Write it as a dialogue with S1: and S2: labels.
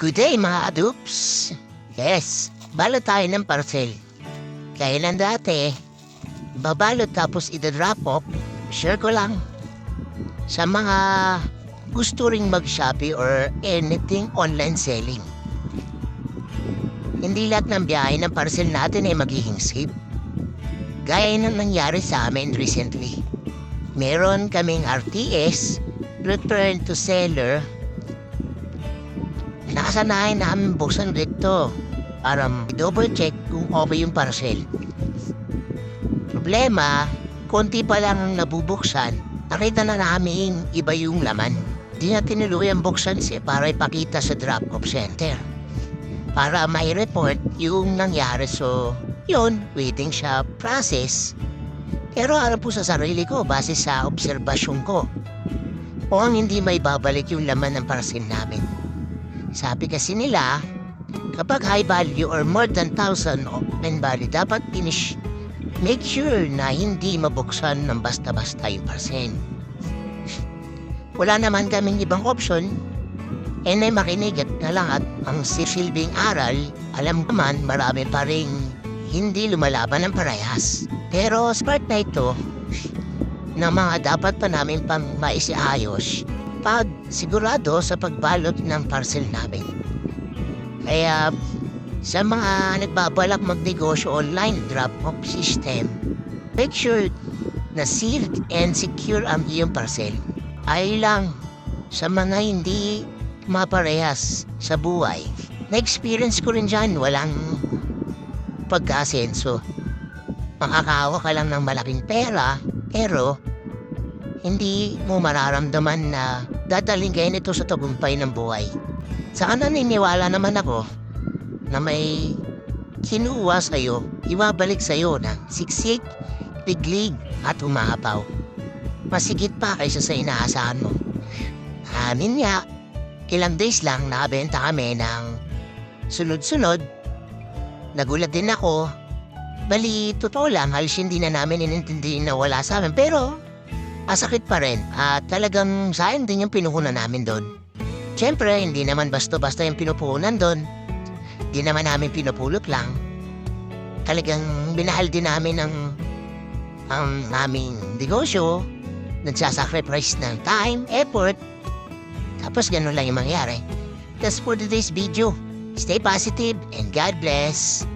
S1: Good day mga adoops! Yes, balot tayo ng parcel. Kaya lang dati, babalot tapos ida-drop off, share ko lang. Sa mga gusto ring mag-shopee or anything online selling. Hindi lahat ng biyahe ng parcel natin ay magiging safe. Gaya ng nangyari sa amin recently. Meron kaming RTS, return to seller, Nakasanayan namin buksan dito para double check kung okay yung parcel. Problema, konti pa lang ang nabubuksan, nakita na namin iba yung laman. Di na tinuluyan buksan siya para ipakita sa drop-off center. Para may report yung nangyari so, yun, waiting siya process. Pero ano po sa sarili ko base sa obserbasyon ko. O ang hindi may babalik yung laman ng parcel namin. Sabi kasi nila, kapag high value or more than 1,000 open value, dapat finish. Make sure na hindi mabuksan ng basta-basta yung parcel. Wala naman kaming ibang option. E na makinig at na lang at ang silbing aral, alam ko man marami pa rin hindi lumalaban ng parehas. Pero sa part na ito, na mga dapat pa namin pang maisiayos, pag sigurado sa pagbalot ng parcel namin. Kaya sa mga nagbabalak magnegosyo online drop-off system, make sure na sealed and secure ang iyong parcel. Ay lang sa mga hindi maparehas sa buhay. Na-experience ko rin dyan, walang pagkasenso. Makakawa ka lang ng malaking pera, pero hindi mo mararamdaman na dadaling kayo nito sa tagumpay ng buhay. Saka naniniwala naman ako na may kinuha sa'yo, ibabalik sa'yo ng siksik, tiglig at umahapaw. Masigit pa kaysa sa inaasahan mo. Amin nga, ilang days lang nakabenta kami ng sunod-sunod. Nagulat din ako. Bali, totoo lang, halos hindi na namin inintindi na wala sa amin. Pero Masakit pa rin at talagang sayang din yung pinuhunan namin doon. Siyempre, hindi naman basta-basta yung pinupuhunan doon. Di naman namin pinupulot lang. Talagang binahal din namin ang ang aming negosyo. Nagsasacrifice ng time, effort. Tapos ganun lang yung mangyari. That's for today's video. Stay positive and God bless.